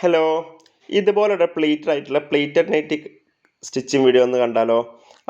Hello ഇതുപോലുള്ള pleated ആയിട്ടുള്ള pleated nightie stitching video ഒന്ന് കണ്ടാലോ?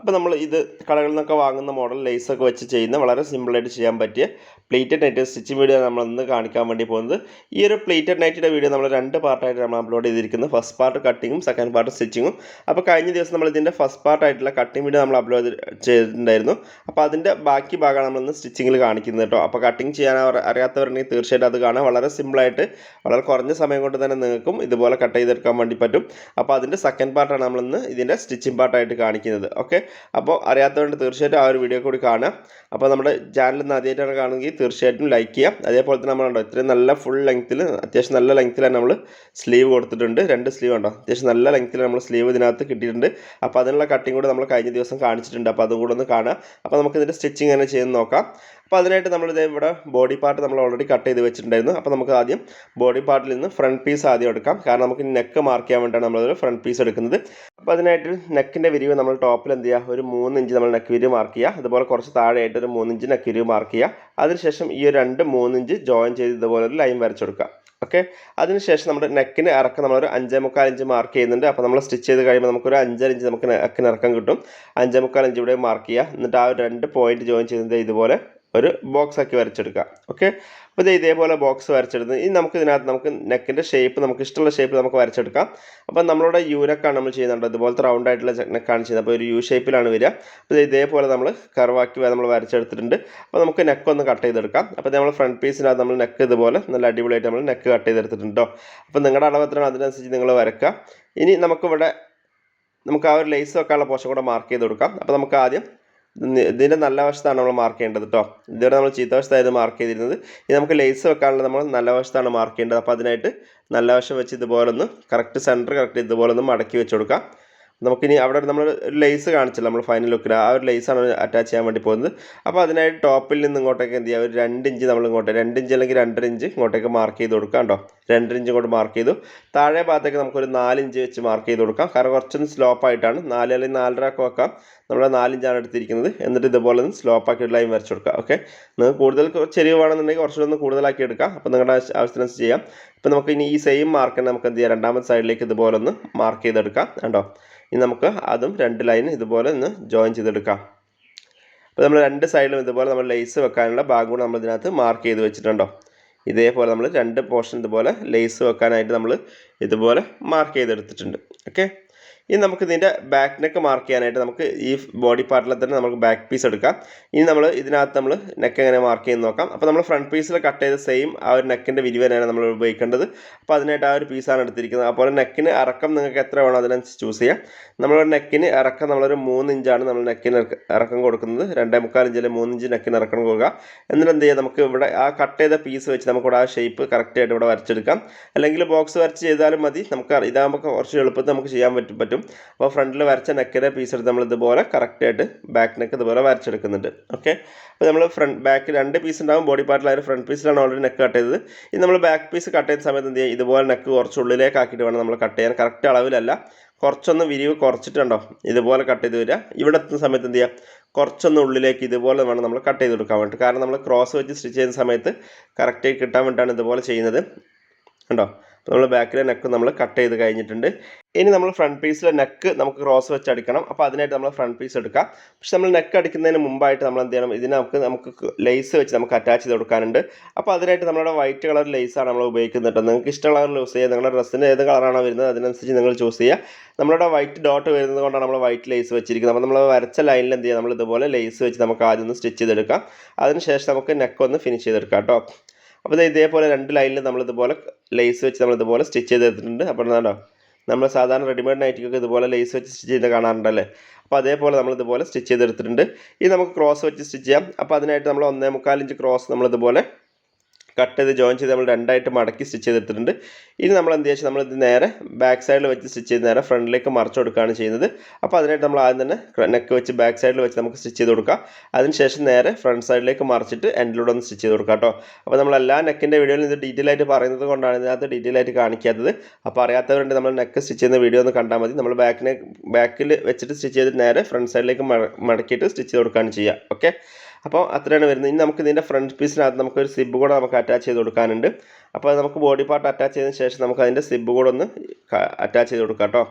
അപ്പോൾ നമ്മൾ ഇത് കടകളിൽ നിന്നൊക്കെ വാങ്ങുന്ന മോഡൽ ലേസൊക്കെ വെച്ച് ചെയ്യുന്ന വളരെ സിമ്പിളായിട്ട് ചെയ്യാൻ പറ്റിയ പ്ലേറ്റഡ് നൈറ്റ് സ്റ്റിച്ചിങ് വീഡിയോ നമ്മൾ ഇന്ന് കാണിക്കാൻ വേണ്ടി പോകുന്നത്. ഈ ഒരു പ്ലേറ്റഡ് നൈറ്റിന്റെ വീഡിയോ നമ്മൾ രണ്ട് പാർട്ടായിട്ട് നമ്മൾ അപ്ലോഡ് ചെയ്തിരിക്കുന്നത് ഫസ്റ്റ് പാർട്ട് കട്ടിങ്ങും സെക്കൻഡ് പാർട്ട് സ്റ്റിച്ചിങ്ങും അപ്പോൾ കഴിഞ്ഞ ദിവസം നമ്മൾ ഇതിന്റെ ഫസ്റ്റ് പാർട്ടായിട്ടുള്ള കട്ടിങ് വീഡിയോ നമ്മൾ അപ്ലോഡ് ചെയ്തിട്ടുണ്ടായിരുന്നു. അപ്പോൾ അതിന്റെ ബാക്കി ഭാഗമാണ് നമ്മൾ ഇന്ന് സ്റ്റിച്ചിങ്ങിൽ കാണിക്കുന്നത് കേട്ടോ. അപ്പോൾ കട്ടിങ് ചെയ്യാൻ അറിയാത്തവരുണ്ടെങ്കിൽ തീർച്ചയായിട്ടും അത് കാണാൻ വളരെ സിമ്പിളായിട്ട് വളരെ കുറഞ്ഞ സമയം കൊണ്ട് തന്നെ നിങ്ങൾക്കും ഇതുപോലെ കട്ട് ചെയ്തെടുക്കാൻ വേണ്ടി പറ്റും. അപ്പോൾ അതിന്റെ സെക്കൻഡ് പാർട്ടാണ് നമ്മളിന്ന് ഇതിന്റെ സ്റ്റിച്ചിങ് പാർട്ടായിട്ട് കാണിക്കുന്നത്. ഓക്കെ അപ്പോൾ അറിയാത്തവരുണ്ട് തീർച്ചയായിട്ടും ആ ഒരു വീഡിയോ കൂടി കാണാം. അപ്പോൾ നമ്മുടെ ചാനൽ ഇന്ന് ആദ്യമായിട്ടാണ് കാണുമെങ്കിൽ തീർച്ചയായിട്ടും ലൈക്ക് ചെയ്യാം അതേപോലെ തന്നെ നമ്മളുണ്ടോ ഇത്രയും നല്ല ഫുൾ ലെങ്ത്തിൽ അത്യാവശ്യം നല്ല ലെങ്ത്തിലാണ് നമ്മൾ സ്ലീവ് കൊടുത്തിട്ടുണ്ട്. രണ്ട് സ്ലീവ് ഉണ്ടോ അത്യാവശ്യം നല്ല ലെങ്ത്തിൽ നമ്മൾ സ്ലീവ് ഇതിനകത്ത് കിട്ടിയിട്ടുണ്ട്. അപ്പോൾ അതിനുള്ള കട്ടിങ് കൂടെ നമ്മൾ കഴിഞ്ഞ ദിവസം കാണിച്ചിട്ടുണ്ട്. അപ്പോൾ അതും കൂടെ ഒന്ന് കാണാം. അപ്പോൾ നമുക്ക് ഇതിന്റെ സ്റ്റിച്ചിങ് തന്നെ ചെയ്യുന്ന നോക്കാം. അപ്പോൾ അതിനായിട്ട് നമ്മൾ ഇതേ ഇവിടെ ബോഡി പാർട്ട് നമ്മൾ ഓൾറെഡി കട്ട് ചെയ്ത് വെച്ചിട്ടുണ്ടായിരുന്നു. അപ്പോൾ നമുക്ക് ആദ്യം ബോഡി പാർട്ടിൽ നിന്ന് ഫ്രണ്ട് പീസ് ആദ്യം എടുക്കാം. കാരണം നമുക്ക് നെക്ക് മാർക്ക് ചെയ്യാൻ വേണ്ടിയിട്ടാണ് നമ്മളൊരു ഫ്രണ്ട് പീസ് എടുക്കുന്നത്. അപ്പോൾ അതിനായിട്ട് നെക്കിന്റെ വിരിവ് നമ്മൾ ടോപ്പിൽ എന്ത് ചെയ്യുക ഒരു മൂന്ന് ഇഞ്ച് നമ്മൾ നെക്ക് വിരിവ് മാർക്ക് ചെയ്യുക അതുപോലെ കുറച്ച് താഴെയായിട്ട് ഒരു മൂന്ന് ഇഞ്ച് നെക്ക് വിരിവ് മാർക്ക് ചെയ്യുക അതിനുശേഷം ഈ ഒരു രണ്ട് മൂന്ന് ഇഞ്ച് ജോയിൻ ചെയ്ത് ഇതുപോലെ ഒരു ലൈൻ വരച്ചു കൊടുക്കുക. ഓക്കെ അതിനുശേഷം നമ്മുടെ നെക്കിന് ഇറക്കം നമ്മളൊരു അഞ്ചേ മുക്കാൽ ഇഞ്ച് മാർക്ക് ചെയ്യുന്നുണ്ട്. അപ്പോൾ നമ്മൾ സ്റ്റിച്ച് ചെയ്ത് കഴിയുമ്പോൾ നമുക്കൊരു അഞ്ചര ഇഞ്ച് നമുക്ക് നെക്കിന് ഇറക്കം കിട്ടും. അഞ്ചേ മുക്കാൽ ഇഞ്ച് ഇവിടെ മാർക്ക് ചെയ്യുക എന്നിട്ട് ആ ഒരു രണ്ട് പോയിന്റ് ജോയിൻ ചെയ്യുന്നത് ഇതുപോലെ ഒരു ബോക്സ് ആക്കി വരച്ചെടുക്കുക. ഓക്കെ അപ്പോൾ ഇത് ഇതേപോലെ ബോക്സ് വരച്ചെടുത്ത് ഇനി നമുക്ക് ഇതിനകത്ത് നമുക്ക് നെക്കിന്റെ ഷേപ്പ് നമുക്ക് ഇഷ്ടമുള്ള ഷേപ്പ് നമുക്ക് വരച്ചെടുക്കാം. അപ്പോൾ നമ്മളുടെ യു നെക്കാണ് നമ്മൾ ചെയ്യുന്നുണ്ട് ഇതുപോലത്തെ റൗണ്ട് ആയിട്ടുള്ള നെക്കാണ് ചെയ്യുന്നത്. അപ്പോൾ ഒരു യു ഷേപ്പിലാണ് വരിക. അപ്പോൾ ഇത് ഇതേപോലെ നമ്മൾ കർവാക്കി നമ്മൾ വരച്ചെടുത്തിട്ടുണ്ട്. അപ്പോൾ നമുക്ക് നെക്ക് ഒന്ന് കട്ട് ചെയ്തെടുക്കാം. അപ്പോൾ നമ്മൾ ഫ്രണ്ട് പീസിനകത്ത് നമ്മൾ നെക്ക് ഇതുപോലെ നല്ല അടിപൊളിയായിട്ട് നമ്മൾ നെക്ക് കട്ട് ചെയ്തെടുത്തിട്ടുണ്ടോ? അപ്പോൾ നിങ്ങളുടെ അളവ് എത്രയാണ് അതിനനുസരിച്ച് നിങ്ങൾ വരക്കുക ഇനി നമുക്കിവിടെ നമുക്ക് ആ ഒരു ലേസ് വെക്കാനുള്ള പോഷൻ കൂടെ മാർക്ക് ചെയ്ത് കൊടുക്കാം. അപ്പോൾ നമുക്ക് ആദ്യം ഇതിന്റെ നല്ല വശത്താണ് നമ്മൾ മാർക്ക് ചെയ്യേണ്ടത് കേട്ടോ ഇതുവരെ നമ്മൾ ചീത്ത വശത്തായിരുന്നു മാർക്ക് ചെയ്തിരുന്നത്. ഇനി നമുക്ക് ലേസ് വെക്കാനുള്ള നമ്മൾ നല്ല വശത്താണ് മാർക്ക് ചെയ്യേണ്ടത്. അപ്പോൾ അതിനായിട്ട് നല്ല വശം വെച്ച് ഇതുപോലെ ഒന്ന് കറക്റ്റ് സെന്റർ കറക്റ്റ് ഇതുപോലെ ഒന്ന് മടക്കി വെച്ച് കൊടുക്കാം. നമുക്കിനി അവിടെ നമ്മൾ ലേസ് കാണിച്ചില്ല. നമ്മൾ ഫൈനൽ ലുക്കിൽ ആ ഒരു ലേസാണ് അറ്റാച്ച് ചെയ്യാൻ വേണ്ടി പോകുന്നത്. അപ്പോൾ അതിനായിട്ട് ടോപ്പിൽ നിന്ന് ഇങ്ങോട്ടേക്ക് എന്ത് ചെയ്യുക? ഒരു രണ്ട് ഇഞ്ച് നമ്മൾ ഇങ്ങോട്ട് രണ്ട് ഇഞ്ച് അല്ലെങ്കിൽ രണ്ടര ഇഞ്ച് ഇങ്ങോട്ടേക്ക് മാർക്ക് ചെയ്ത് കൊടുക്കാം കേട്ടോ രണ്ടര ഇങ്ങോട്ട് മാർക്ക് ചെയ്തു. താഴെ ഭാഗത്തേക്ക് നമുക്കൊരു നാലിഞ്ച് വെച്ച് മാർക്ക് ചെയ്ത് കൊടുക്കാം. കാരണം കുറച്ചൊന്ന് സ്ലോപ്പ് ആയിട്ടാണ്. നാല് അല്ലെങ്കിൽ നാലര ഒക്കെ വെക്കാം. നമ്മൾ നാലിഞ്ചാണ് എടുത്തിരിക്കുന്നത്. എന്നിട്ട് ഇതുപോലെ ഒന്ന് സ്ലോപ്പ് ആക്കി ലൈൻ വരച്ച് കൊടുക്കുക ഓക്കെ നിങ്ങൾക്ക് കൂടുതൽ ചെരിവ് വേണമെന്നുണ്ടെങ്കിൽ കുറച്ചുകൂടെ ഒന്ന് കൂടുതലാക്കി എടുക്കാം. അപ്പോൾ നിങ്ങളുടെ ആവശ്യ- ആവശ്യത്തിനനുസരിച്ച് ചെയ്യാം. ഇപ്പോൾ നമുക്ക് ഇനി ഈ സെയിം മാർക്ക് നമുക്ക് എന്ത് ചെയ്യാം? രണ്ടാമത്തെ സൈഡിലേക്ക് ഇതുപോലെ ഒന്ന് മാർക്ക് ചെയ്തെടുക്കാം. കണ്ടോ? ഇനി നമുക്ക് അതും രണ്ട് ലൈൻ ഇതുപോലെ ഒന്ന് ജോയിൻ ചെയ്തെടുക്കാം. അപ്പോൾ നമ്മൾ രണ്ട് സൈഡിലും ഇതുപോലെ നമ്മൾ ലേസ് വെക്കാനുള്ള ഭാഗം കൂടെ നമ്മൾ ഇതിനകത്ത് മാർക്ക് ചെയ്ത് വെച്ചിട്ടുണ്ടോ ഇതേപോലെ നമ്മൾ രണ്ട് പോർഷൻ ഇതുപോലെ ലേസ് വെക്കാനായിട്ട് നമ്മൾ ഇതുപോലെ മാർക്ക് ചെയ്തെടുത്തിട്ടുണ്ട്. ഓക്കെ ഇനി നമുക്ക് ഇതിന്റെ ബാക്ക് നെക്ക് മാർക്ക് ചെയ്യാനായിട്ട് നമുക്ക് ഈ ബോഡി പാർട്ടിൽ തന്നെ നമുക്ക് ബാക്ക് പീസ് എടുക്കാം. ഇനി നമ്മൾ ഇതിനകത്ത് നമ്മൾ നെക്ക് എങ്ങനെ മാർക്ക് ചെയ്യുന്ന നോക്കാം. അപ്പോൾ നമ്മൾ ഫ്രണ്ട് പീസിൽ കട്ട് ചെയ്ത സെയിം ആ ഒരു നെക്കിന്റെ വിരിവ് തന്നെയാണ് നമ്മൾ ഉപയോഗിക്കേണ്ടത്. അപ്പോൾ അതിനായിട്ട് ആ ഒരു പീസാണ് എടുത്തിരിക്കുന്നത്. അപ്പോൾ നെക്കിന് ഇറക്കം നിങ്ങൾക്ക് എത്ര വേണോ അതിനനുസരിച്ച് ചൂസ് ചെയ്യാം. നമ്മൾ നെക്കിന് ഇറക്കം നമ്മളൊരു മൂന്ന് ഇഞ്ചാണ് നമ്മൾ നെക്കിന് ഇറക്ക- കൊടുക്കുന്നത്. രണ്ടേ മുക്കാൽ ഇഞ്ചിൽ മൂന്ന് ഇഞ്ച് നെക്കിന് ഇറക്കം കൊടുക്കുക. എന്നിട്ട് എന്ത് ചെയ്യാം? നമുക്ക് ഇവിടെ ആ കട്ട് ചെയ്ത പീസ് വെച്ച് നമുക്കിവിടെ ആ ഷേപ്പ് കറക്റ്റായിട്ട് ഇവിടെ വരച്ചെടുക്കാം. അല്ലെങ്കിൽ ബോക്സ് വരച്ച് ചെയ്താലും മതി. നമുക്ക് ഇതാകുമ്പോൾ കുറച്ച് എളുപ്പത്തിൽ നമുക്ക് ചെയ്യാൻ പറ്റും പറ്റും. അപ്പോൾ ഫ്രണ്ടിൽ വരച്ച നെക്കിന്റെ പീസ് എടുത്ത് നമ്മൾ ഇതുപോലെ കറക്റ്റായിട്ട് ബാക്ക് നെക്ക് ഇതുപോലെ വരച്ചെടുക്കുന്നുണ്ട്. ഓക്കെ അപ്പോൾ നമ്മൾ ഫ്രണ്ട് ബാക്ക് രണ്ട് പീസ് ഉണ്ടാകും ബോഡി പാർട്ടിൽ ഒരു ഫ്രണ്ട് പീസിലാണ് ഓൾറെഡി നെക്ക് കട്ട് ചെയ്തത്. ഇനി നമ്മൾ ബാക്ക് പീസ് കട്ട് ചെയ്ത സമയത്ത് എന്ത് ചെയ്യുക ഇതുപോലെ നെക്ക് കുറച്ച് ഉള്ളിലേക്ക് ആക്കിയിട്ട് വേണം നമ്മൾ കട്ട് ചെയ്യാൻ. കറക്റ്റ് അളവിലല്ല. കുറച്ചൊന്ന് വിരിവ് കുറച്ചിട്ടുണ്ടോ? ഇതുപോലെ കട്ട് ചെയ്ത് വരിക. ഇവിടെ എത്തുന്ന സമയത്ത് എന്ത് ചെയ്യുക കുറച്ചൊന്ന് ഉള്ളിലേക്ക് ഇതുപോലെ വേണം നമ്മൾ കട്ട് ചെയ്ത് കൊടുക്കാൻ വേണ്ടിയിട്ട്. കാരണം നമ്മൾ ക്രോസ് വെച്ച് സ്റ്റിച്ച് ചെയ്യുന്ന സമയത്ത് കറക്റ്റായി കിട്ടാൻ വേണ്ടിയിട്ടാണ് ഇതുപോലെ ചെയ്യുന്നത്. കണ്ടോ? നമ്മൾ ബാക്കിലെ നെക്ക് നമ്മൾ കട്ട് ചെയ്ത് കഴിഞ്ഞിട്ടുണ്ട്. ഇനി നമ്മൾ ഫ്രണ്ട് പീസിലെ നെക്ക് നമുക്ക് ക്രോസ് വെച്ച് അടിക്കണം. അപ്പോൾ അതിനായിട്ട് നമ്മൾ ഫ്രണ്ട് പീസ് എടുക്കാം. പക്ഷെ നമ്മൾ നെക്ക് അടിക്കുന്നതിന് മുമ്പായിട്ട് നമ്മൾ എന്ത് ചെയ്യണം? ഇതിന് നമുക്ക് നമുക്ക് ലേസ് വെച്ച് നമുക്ക് അറ്റാച്ച് ചെയ്ത് കൊടുക്കാനുണ്ട്. അപ്പോൾ അതിനായിട്ട് നമ്മുടെ വൈറ്റ് കളർ ലേസാണ് നമ്മൾ ഉപയോഗിക്കുന്നത് കേട്ടോ. നിങ്ങൾക്ക് ഇഷ്ടമുള്ള കളർ യൂസ് ചെയ്യുക. നിങ്ങളുടെ ഡ്രസ്സിന് ഏത് കളറാണോ വരുന്നത് അതിനനുസരിച്ച് നിങ്ങൾ ചൂസ് ചെയ്യുക. നമ്മളുടെ വൈറ്റ് ഡോട്ട് വരുന്നത് കൊണ്ടാണ് നമ്മൾ വൈറ്റ് ലേസ് വെച്ചിരിക്കുന്നത്. അപ്പോൾ നമ്മൾ വരച്ച ലൈനിൽ എന്ത് ചെയ്യുക നമ്മൾ ഇതുപോലെ ലേസ് വെച്ച് നമുക്ക് ആദ്യം ഒന്ന് സ്റ്റിച്ച് ചെയ്തെടുക്കാം. അതിനുശേഷം നമുക്ക് നെക്ക് ഒന്ന് ഫിനിഷ് ചെയ്തെടുക്കാം കേട്ടോ. അപ്പോൾ ഇതേപോലെ രണ്ട് ലൈനിൽ നമ്മളിതുപോലെ ലേസ് വെച്ച് നമ്മളിതുപോലെ സ്റ്റിച്ച് ചെയ്തെടുത്തിട്ടുണ്ട് അപ്പോൾ എന്താണോ നമ്മൾ സാധാരണ റെഡിമെയ്ഡ് നൈറ്റിക്കൊക്കെ ഇതുപോലെ ലേസ് വെച്ച് സ്റ്റിച്ച് ചെയ്ത് കാണാറുണ്ടല്ലേ? അപ്പോൾ അതേപോലെ നമ്മൾ ഇതുപോലെ സ്റ്റിച്ച് ചെയ്തെടുത്തിട്ടുണ്ട് ഇനി നമുക്ക് ക്രോസ് വെച്ച് സ്റ്റിച്ച് ചെയ്യാം. അപ്പോൾ അതിനായിട്ട് നമ്മൾ ഒന്നേ മുക്കാൽ ഇഞ്ച് ക്രോസ് നമ്മൾ ഇതുപോലെ കട്ട് ചെയ്ത് ജോയിൻ ചെയ്ത് നമ്മൾ രണ്ടായിട്ട് മടക്കി സ്റ്റിച്ച് ചെയ്തെടുത്തിട്ടുണ്ട് ഇനി നമ്മൾ എന്ത് നമ്മൾ ഇത് നേരെ ബാക്ക് സൈഡിൽ വെച്ച് സ്റ്റിച്ച് ചെയ്ത് നേരെ ഫ്രണ്ടിലേക്ക് മറിച്ച് കൊടുക്കുകയാണ് ചെയ്യുന്നത്. അപ്പോൾ അതിനായിട്ട് നമ്മൾ ആദ്യം തന്നെ നെക്ക് വെച്ച് ബാക്ക് സൈഡിൽ വെച്ച് നമുക്ക് സ്റ്റിച്ച് ചെയ്ത് കൊടുക്കാം. അതിനുശേഷം നേരെ ഫ്രണ്ട് സൈഡിലേക്ക് മറിച്ചിട്ട് എൻഡിലൂടെ ഒന്ന് സ്റ്റിച്ച് ചെയ്ത് കൊടുക്കാം കേട്ടോ. അപ്പോൾ നമ്മൾ എല്ലാ നെക്കിന്റെ വീഡിയോയിൽ ഇത് ഡീറ്റെയിൽ ആയിട്ട് പറയുന്നത് കൊണ്ടാണ് ഇതിനകത്ത് ഡീറ്റെയിൽ ആയിട്ട് കാണിക്കാത്തത്. അപ്പോൾ അറിയാത്തവരുണ്ട് നമ്മൾ നെക്ക് സ്റ്റിച്ച് ചെയ്യുന്ന വീഡിയോ ഒന്ന് കണ്ടാൽ മതി. നമ്മൾ ബാക്കിനെ ബാക്കിൽ വെച്ചിട്ട് സ്റ്റിച്ച് ചെയ്തിട്ട് നേരെ ഫ്രണ്ട് സൈഡിലേക്ക് മടക്കിയിട്ട് സ്റ്റിച്ച് ചെയ്ത് കൊടുക്കുകയാണ് ചെയ്യുക. ഓക്കെ അപ്പോൾ അത്രയാണ് വരുന്നത്. ഇനി നമുക്ക് ഇതിന്റെ ഫ്രണ്ട് പീസിനകത്ത് നമുക്കൊരു സിബ് കൂടെ നമുക്ക് അറ്റാച്ച് ചെയ്ത് കൊടുക്കാനുണ്ട്. അപ്പോൾ നമുക്ക് ബോഡി പാർട്ട് അറ്റാച്ച് ചെയ്തതിന് ശേഷം നമുക്ക് അതിന്റെ സിബ് കൂടെ ഒന്ന് അറ്റാച്ച് ചെയ്ത് കൊടുക്കാം കേട്ടോ.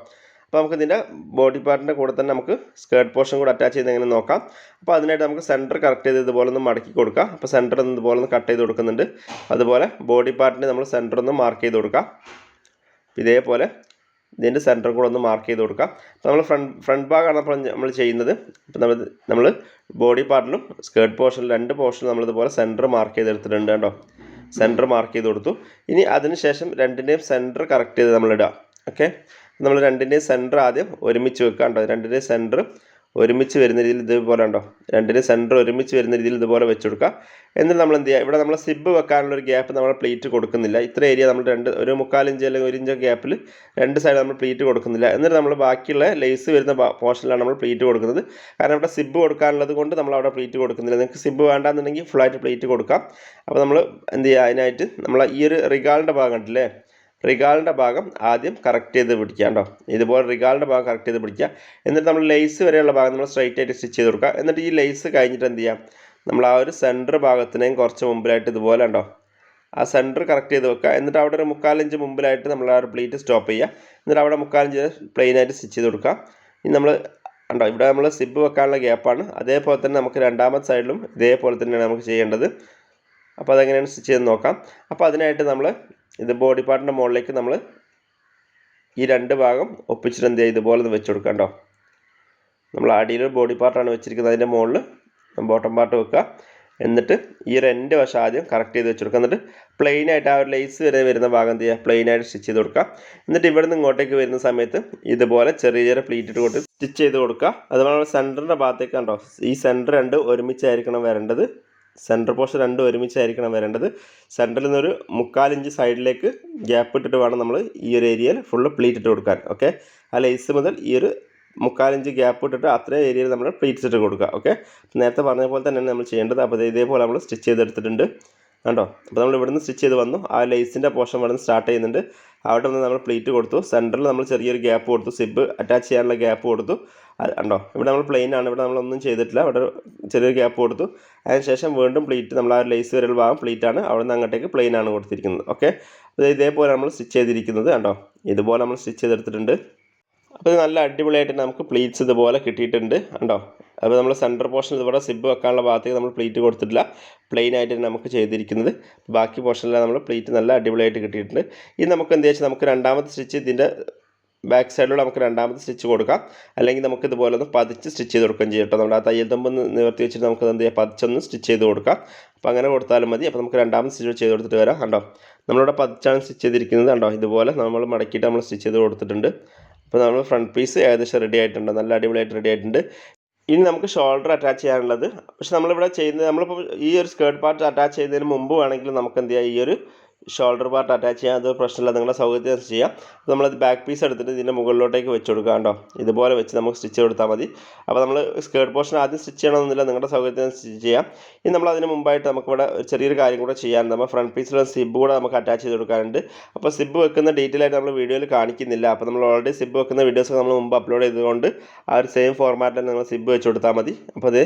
അപ്പോൾ നമുക്ക് ഇതിന്റെ ബോഡി പാർട്ടിന്റെ കൂടെ തന്നെ നമുക്ക് സ്കേർട്ട് പോർഷൻ കൂടെ അറ്റാച്ച് ചെയ്ത് എങ്ങനെ നോക്കാം. അപ്പോൾ അതിനായിട്ട് നമുക്ക് സെന്റർ കറക്റ്റ് ചെയ്ത് ഇതുപോലെ ഒന്ന് മടക്കി കൊടുക്കാം. അപ്പോൾ സെന്റർ ഒന്ന് ഇതുപോലെ ഒന്ന് കട്ട് ചെയ്ത് കൊടുക്കുന്നുണ്ട്. അതുപോലെ ബോഡി പാർട്ടിന് നമ്മൾ സെന്റർ ഒന്ന് മാർക്ക് ചെയ്ത് കൊടുക്കാം. ഇതേപോലെ ഇതിന്റെ സെന്റർ കൂടെ ഒന്ന് മാർക്ക് ചെയ്ത് കൊടുക്കാം. അപ്പോൾ നമ്മൾ ഫ്രണ്ട് ഫ്രണ്ട് ഭാഗമാണ് അപ്പോൾ നമ്മൾ ചെയ്യുന്നത്. അപ്പോൾ നമ്മൾ നമ്മൾ ബോഡി പാർട്ടിലും സ്കേർട്ട് പോർഷനിലും രണ്ട് പോർഷനിലും നമ്മളിതുപോലെ സെന്റർ മാർക്ക് ചെയ്തെടുത്തിട്ടുണ്ട് കേട്ടോ. സെന്റർ മാർക്ക് ചെയ്ത് കൊടുത്തു. ഇനി അതിനുശേഷം രണ്ടിന്റെയും സെന്റർ കറക്റ്റ് ചെയ്ത് നമ്മളിടുക ഓക്കെ നമ്മൾ രണ്ടിന്റെയും സെന്റർ ആദ്യം ഒരുമിച്ച് വെക്കുക കേട്ടോ. രണ്ടിന്റെയും സെന്റർ ഒരുമിച്ച് വരുന്ന രീതിയിൽ ഇതുപോലെ ഉണ്ടോ? രണ്ടിന് സെന്റർ ഒരുമിച്ച് വരുന്ന രീതിയിൽ ഇതുപോലെ വെച്ച് കൊടുക്കുക എന്നിട്ട് നമ്മൾ എന്ത് ചെയ്യുക? ഇവിടെ നമ്മൾ സിബ് വെക്കാനുള്ള ഒരു ഗ്യാപ്പ് നമ്മൾ പ്ലീറ്റ് കൊടുക്കുന്നില്ല. ഇത്ര ഏരിയ നമ്മൾ രണ്ട് ഒരു മുക്കാൽ ഇഞ്ച് അല്ലെങ്കിൽ ഒരു ഇഞ്ച് ഗ്യാപ്പിൽ രണ്ട് സൈഡ് നമ്മൾ പ്ലീറ്റ് കൊടുക്കുന്നില്ല. എന്നിട്ട് നമ്മൾ ബാക്കിയുള്ള ലേസ് വരുന്ന പോർഷനിലാണ് നമ്മൾ പ്ലീറ്റ് കൊടുക്കുന്നത്. കാരണം ഇവിടെ സിബ് കൊടുക്കാനുള്ളത് കൊണ്ട് നമ്മൾ അവിടെ പ്ലീറ്റ് കൊടുക്കുന്നില്ല. നിങ്ങൾക്ക് സിബ് വേണ്ടാന്നുണ്ടെങ്കിൽ ഫുള്ളായിട്ട് പ്ലീറ്റ് കൊടുക്കാം. അപ്പോൾ നമ്മൾ എന്ത് ചെയ്യുക? അതിനായിട്ട് നമ്മൾ ഈ ഒരു റിഗാളിന്റെ ഭാഗം കണ്ടില്ലേ റിഗാളിന്റെ ഭാഗം ആദ്യം കറക്റ്റ് ചെയ്ത് പിടിക്കുക കേട്ടോ. ഇതുപോലെ റിഗാളിന്റെ ഭാഗം കറക്റ്റ് ചെയ്ത് പിടിക്കുക. എന്നിട്ട് നമ്മൾ ലേസ് വരെയുള്ള ഭാഗം നമ്മൾ സ്ട്രൈറ്റ് ആയിട്ട് സ്റ്റിച്ച് ചെയ്ത് കൊടുക്കുക. എന്നിട്ട് ഈ ലേസ് കഴിഞ്ഞിട്ട് എന്ത് ചെയ്യാം? നമ്മൾ ആ ഒരു സെന്റർ ഭാഗത്തിനെയും കുറച്ച് മുമ്പിലായിട്ട് ഇതുപോലെ ഉണ്ടോ? ആ സെന്റർ കറക്റ്റ് ചെയ്ത് വെക്കുക. എന്നിട്ട് അവിടെ ഒരു മുക്കാലഞ്ച് മുമ്പിലായിട്ട് നമ്മൾ ആ ഒരു പ്ലീറ്റ് സ്റ്റോപ്പ് ചെയ്യുക. എന്നിട്ട് അവിടെ മുക്കാലഞ്ച് പ്ലെയിനായിട്ട് സ്റ്റിച്ച് ചെയ്ത് കൊടുക്കുക. ഇനി നമ്മൾ ഉണ്ടോ ഇവിടെ നമ്മൾ സിബ് വെക്കാനുള്ള ഗ്യാപ്പാണ് അതേപോലെ തന്നെ നമുക്ക് രണ്ടാമത്തെ സൈഡിലും ഇതേപോലെ തന്നെയാണ് നമുക്ക് ചെയ്യേണ്ടത്. അപ്പോൾ അതെങ്ങനെയാണ് സ്റ്റിച്ച് ചെയ്ത് നോക്കാം. അപ്പോൾ അതിനായിട്ട് നമ്മൾ ഇത് ബോഡി പാർട്ടിന്റെ മുകളിലേക്ക് നമ്മൾ ഈ രണ്ട് ഭാഗം ഒപ്പിച്ചിട്ട് എന്ത് ചെയ്യുക? ഇതുപോലെ ഒന്ന് വെച്ച് കൊടുക്കാം കേട്ടോ നമ്മൾ അടിയിൽ ബോഡി പാർട്ടാണ് വെച്ചിരിക്കുന്നത്. അതിന്റെ മുകളിൽ ബോട്ടം പാർട്ട് വെക്കുക. എന്നിട്ട് ഈ ഒരു എന്റെ വശം ആദ്യം കറക്റ്റ് ചെയ്ത് വെച്ച് കൊടുക്കുക. എന്നിട്ട് പ്ലെയിൻ ആയിട്ട് ആ ഒരു ലേസ് വരെ വരുന്ന ഭാഗം എന്ത് ചെയ്യുക? പ്ലെയിൻ ആയിട്ട് സ്റ്റിച്ച് ചെയ്ത് കൊടുക്കുക. എന്നിട്ട് ഇവിടെ നിന്ന് ഇങ്ങോട്ടേക്ക് വരുന്ന സമയത്ത് ഇതുപോലെ ചെറിയ ചെറിയ പ്ലീറ്റ് ഇട്ട് കൊടുത്ത് സ്റ്റിച്ച് ചെയ്ത് കൊടുക്കുക. അതുപോലെ സെന്ററിന്റെ ഭാഗത്തേക്ക് കണ്ടോ ഈ സെന്റർ രണ്ട് ഒരുമിച്ചായിരിക്കണം വരേണ്ടത്. സെന്റർ പോർഷൻ രണ്ടും ഒരുമിച്ചായിരിക്കണം വരേണ്ടത്. സെന്ററിൽ നിന്നൊരു മുക്കാലിഞ്ച് സൈഡിലേക്ക് ഗ്യാപ്പ് ഇട്ടിട്ട് വേണം നമ്മൾ ഈ ഒരു ഏരിയയിൽ ഫുള്ള് പ്ലീറ്റ് ഇട്ട് കൊടുക്കാൻ. ഓക്കെ ആ ലേസ് മുതൽ ഈ ഒരു മുക്കാലിഞ്ച് ഗ്യാപ്പ് ഇട്ടിട്ട് അത്രയും ഏരിയയിൽ നമ്മൾ പ്ലീറ്റ്സ് ഇട്ട് കൊടുക്കുക. ഓക്കെ നേരത്തെ പറഞ്ഞ പോലെ തന്നെയാണ് നമ്മൾ ചെയ്യേണ്ടത്. അപ്പോൾ ഇതേപോലെ നമ്മൾ സ്റ്റിച്ച് ചെയ്തെടുത്തിട്ടുണ്ട്. കണ്ടോ? അപ്പോൾ നമ്മൾ ഇവിടുന്ന് സ്റ്റിച്ച് ചെയ്ത് വന്നു. ആ ലേസിന്റെ പോർഷൻ നിന്ന് സ്റ്റാർട്ട് ചെയ്യുന്നുണ്ട്. അവിടെ നിന്ന് നമ്മൾ പ്ലീറ്റ് കൊടുത്തു. സെന്ററിൽ നമ്മൾ ചെറിയൊരു ഗ്യാപ്പ് കൊടുത്തു. സിബ് അറ്റാച്ച് ചെയ്യാനുള്ള ഗ്യാപ്പ് കൊടുത്തു. അത് കണ്ടോ ഇവിടെ നമ്മൾ പ്ലെയിൻ ആണ്. ഇവിടെ നമ്മളൊന്നും ചെയ്തിട്ടില്ല. അവിടെ ചെറിയൊരു ഗ്യാപ്പ് കൊടുത്തു. അതിനുശേഷം വീണ്ടും പ്ലീറ്റ് നമ്മൾ ആ ലേസ് വരെയുള്ള ഭാഗം പ്ലീറ്റ് ആണ്. അവിടെ നിന്ന് അങ്ങോട്ടേക്ക് പ്ലെയിൻ ആണ് കൊടുത്തിരിക്കുന്നത്. ഓക്കെ അപ്പോൾ ഇതേപോലെ നമ്മൾ സ്റ്റിച്ച് ചെയ്തിരിക്കുന്നത് കണ്ടോ? ഇതുപോലെ നമ്മൾ സ്റ്റിച്ച് ചെയ്തെടുത്തിട്ടുണ്ട്. അപ്പോൾ ഇത് നല്ല അടിപൊളിയായിട്ട് നമുക്ക് പ്ലീറ്റ്സ് ഇതുപോലെ കിട്ടിയിട്ടുണ്ട് കണ്ടോ? അപ്പോൾ നമ്മൾ സെന്റർ പോർഷൻ ഇതുപോലെ സിബ് വെക്കാനുള്ള ഭാഗത്തേക്ക് നമ്മൾ പ്ലീറ്റ് കൊടുത്തിട്ടില്ല. പ്ലെയിൻ ആയിട്ട് നമുക്ക് ചെയ്തിരിക്കുന്നത്. ബാക്കി പോർഷനിലാണ് നമ്മൾ പ്ലീറ്റ് നല്ല അടിപൊളിയായിട്ട് കിട്ടിയിട്ടുണ്ട്. ഇനി നമുക്ക് എന്താ വെച്ചാൽ നമുക്ക് രണ്ടാമത്തെ സ്റ്റിച്ച് ഇതിന്റെ ബാക്ക് സൈഡിലൂടെ നമുക്ക് രണ്ടാമത്തെ സ്റ്റിച്ച് കൊടുക്കാം. അല്ലെങ്കിൽ നമുക്ക് ഇതുപോലെ ഒന്ന് പതിച്ച് സ്റ്റിച്ച് ചെയ്ത് കൊടുക്കുകയും ചെയ്യും കേട്ടോ. നമ്മുടെ ആ തയ്യൽ തുമ്പ് നിവർത്തി വെച്ചിട്ട് നമുക്ക് എന്ത് ചെയ്യാം? പതിച്ചൊന്ന് സ്റ്റിച്ച് ചെയ്ത് കൊടുക്കാം. അപ്പോൾ അങ്ങനെ കൊടുത്താലും മതി. അപ്പോൾ നമുക്ക് രണ്ടാമത്തെ സ്റ്റിച്ച് ചെയ്ത് കൊടുത്തിട്ട് വരാം കണ്ടോ? നമ്മളിവിടെ പതിച്ചാണ് സ്റ്റിച്ച് ചെയ്തിരിക്കുന്നത് കണ്ടോ? ഇതുപോലെ നമ്മൾ മടക്കിയിട്ട് നമ്മൾ സ്റ്റിച്ച് ചെയ്ത് കൊടുത്തിട്ടുണ്ട്. അപ്പോൾ നമ്മൾ ഫ്രണ്ട് പീസ് ഏകദേശം റെഡി ആയിട്ടുണ്ട്. നല്ല അടിപൊളിയായിട്ട് റെഡി ആയിട്ടുണ്ട്. ഇനി നമുക്ക് ഷോൾഡർ അറ്റാച്ച് ചെയ്യാനുള്ളത്. പക്ഷെ നമ്മളിവിടെ ചെയ്യുന്നത് നമ്മളിപ്പോൾ ഈ ഒരു സ്കേർട്ട് പാർട്ട് അറ്റാച്ച് ചെയ്യുന്നതിന് മുമ്പ് വേണമെങ്കിൽ നമുക്ക് എന്ത് ചെയ്യാം? ഈ ഒരു ഷോൾഡർ പാർട്ട് അറ്റാച്ച് ചെയ്യാൻ അത് പ്രശ്നമില്ല. നിങ്ങളുടെ സൗകര്യത്തിന് ചെയ്യാം. നമ്മളത് ബാക്ക് പീസ് എടുത്തിട്ട് ഇതിന്റെ മുകളിലോട്ടേക്ക് വെച്ച് കൊടുക്കുക കേട്ടോ. ഇതുപോലെ വെച്ച് നമുക്ക് സ്റ്റിച്ച് കൊടുത്താൽ മതി. അപ്പോൾ നമ്മൾ സ്കേർട്ട് പോർഷൻ ആദ്യം സ്റ്റിച്ച് ചെയ്യണമെന്നില്ല. നിങ്ങളുടെ സൗകര്യത്തിന് സ്റ്റിച്ച് ചെയ്യാം. ഇനി നമ്മൾ അതിന് മുമ്പായിട്ട് നമുക്കിവിടെ ചെറിയൊരു കാര്യം കൂടെ ചെയ്യാനുണ്ട്. നമ്മൾ ഫ്രണ്ട് പീസിലുള്ള സിബ് കൂടെ നമുക്ക് അറ്റാച്ച് ചെയ്ത് കൊടുക്കാനുണ്ട്. അപ്പോൾ സിബ് വെക്കുന്ന ഡീറ്റെയിൽ ആയിട്ട് നമ്മൾ വീഡിയോയിൽ കാണിക്കുന്നില്ല. അപ്പോൾ നമ്മൾ ഓൾറെഡി സിബ് വെക്കുന്ന വീഡിയോസ് നമ്മൾ മുമ്പ് അപ്ലോഡ് ചെയ്തുകൊണ്ട് ആ ഒരു സെയിം ഫോർമാറ്റിൽ നിങ്ങൾ സിബ് വെച്ച് കൊടുത്താൽ മതി. അപ്പോൾ അത്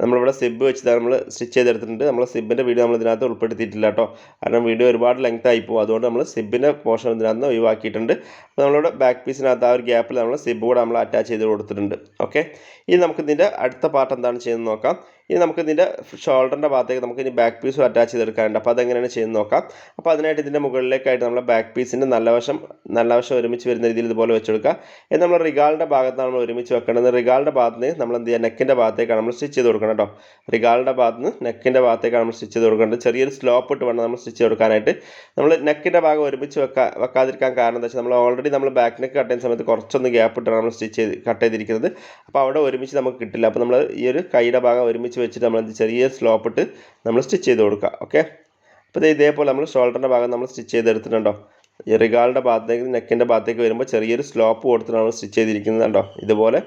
നമ്മളിവിടെ സിബ് വെച്ചിട്ട് നമ്മൾ സ്റ്റിച്ച് ചെയ്തെടുത്തിട്ടുണ്ട്. നമ്മൾ സിബിന്റെ വീഡിയോ നമ്മൾ ഇതിനകത്ത് ഉൾപ്പെടുത്തിയിട്ടില്ല കേട്ടോ. കാരണം വീഡിയോ ഒരുപാട് ലെങ്ത് ആയി പോകും. അതുകൊണ്ട് നമ്മൾ സിബിന്റെ പോർഷൻ ഇതിനകത്ത് ഒഴിവാക്കിയിട്ടുണ്ട്. അപ്പോൾ നമ്മളിവിടെ ബാക്ക് പീസിനകത്ത് ആ ഒരു ഗ്യാപ്പിൽ നമ്മൾ സിബ് കൂടെ നമ്മൾ അറ്റാച്ച് ചെയ്ത് കൊടുത്തിട്ടുണ്ട്. ഓക്കെ ഇനി നമുക്ക് ഇതിന്റെ അടുത്ത പാർട്ട് എന്താണ് ചെയ്യുന്നത് നോക്കാം. ഇനി നമുക്ക് ഇതിന്റെ ഷോൾഡറിന്റെ ഭാഗത്തേക്ക് നമുക്ക് ഇനി ബാക്ക് പീസും അറ്റാച്ച് ചെയ്തെടുക്കാനുണ്ട്. അപ്പോൾ അതെങ്ങനെയാണ് ചെയ്യുന്നത് നോക്കാം. അപ്പോൾ അതിനായിട്ട് ഇതിന്റെ മുകളിലേക്കായിട്ട് നമ്മൾ ബാക്ക് പീസിന്റെ നല്ല വശം നല്ല വശം ഒരുമിച്ച് വരുന്ന രീതിയിൽ ഇതുപോലെ വെച്ചെടുക്കുക. എന്ന് നമ്മൾ റിഗാളിന്റെ ഭാഗത്താണ് നമ്മൾ ഒരുമിച്ച് വെക്കേണ്ടത്. റിഗാളിന്റെ ഭാഗത്ത് നിന്ന് നമ്മൾ എന്ത് ചെയ്യുക? നെക്കിന്റെ ഭാഗത്തേക്കാണ് നമ്മൾ സ്റ്റിച്ച് ചെയ്ത് കൊടുക്കണം കേട്ടോ. റിഗാളിന്റെ ഭാഗത്ത് നിന്ന് നെക്കിന്റെ ഭാഗത്തേക്കാണ് നമ്മൾ സ്റ്റിച്ച് ചെയ്ത് കൊടുക്കേണ്ടത്. ചെറിയൊരു സ്ലോപ്പ് ഇട്ട് വേണം നമ്മൾ സ്റ്റിച്ച് കൊടുക്കാനായിട്ട് നമ്മൾ നെക്കിന്റെ ഭാഗം ഒരുമിച്ച് വെക്കാ വെക്കാതിരിക്കാൻ കാരണം എന്താ വെച്ചാൽ നമ്മൾ ഓൾറെഡി നമ്മൾ ബാക്ക് നെക്ക് കട്ട് ചെയ്യുന്ന സമയത്ത് കുറച്ചൊന്ന് ഗ്യാപ്പ് ഇട്ടാണ് നമ്മൾ സ്റ്റിച്ച് ചെയ്ത് കട്ട് ചെയ്തിരിക്കുന്നത്. അപ്പോൾ അവിടെ ഒരുമിച്ച് നമുക്ക് കിട്ടില്ല. അപ്പോൾ നമ്മൾ ഈ ഒരു കൈയുടെ ഭാഗം ഒരുമിച്ച് വെച്ചിട്ട് നമ്മൾ എന്ത് ചെറിയ സ്ലോപ്പ് ഇട്ട് നമ്മൾ സ്റ്റിച്ച് ചെയ്ത് കൊടുക്കുക ഓക്കെ അപ്പോൾ ഇതേപോലെ നമ്മൾ ഷോൾഡറിന്റെ ഭാഗം നമ്മൾ സ്റ്റിച്ച് ചെയ്തെടുത്തിട്ടുണ്ടോ? ഈ റിഗാളിന്റെ ഭാഗത്തേക്ക് നെക്കിന്റെ ഭാഗത്തേക്ക് വരുമ്പോൾ ചെറിയൊരു സ്ലോപ്പ് കൊടുത്തിട്ട് നമ്മൾ സ്റ്റിച്ച് ചെയ്തിരിക്കുന്നത് കണ്ടോ ഇതുപോലെ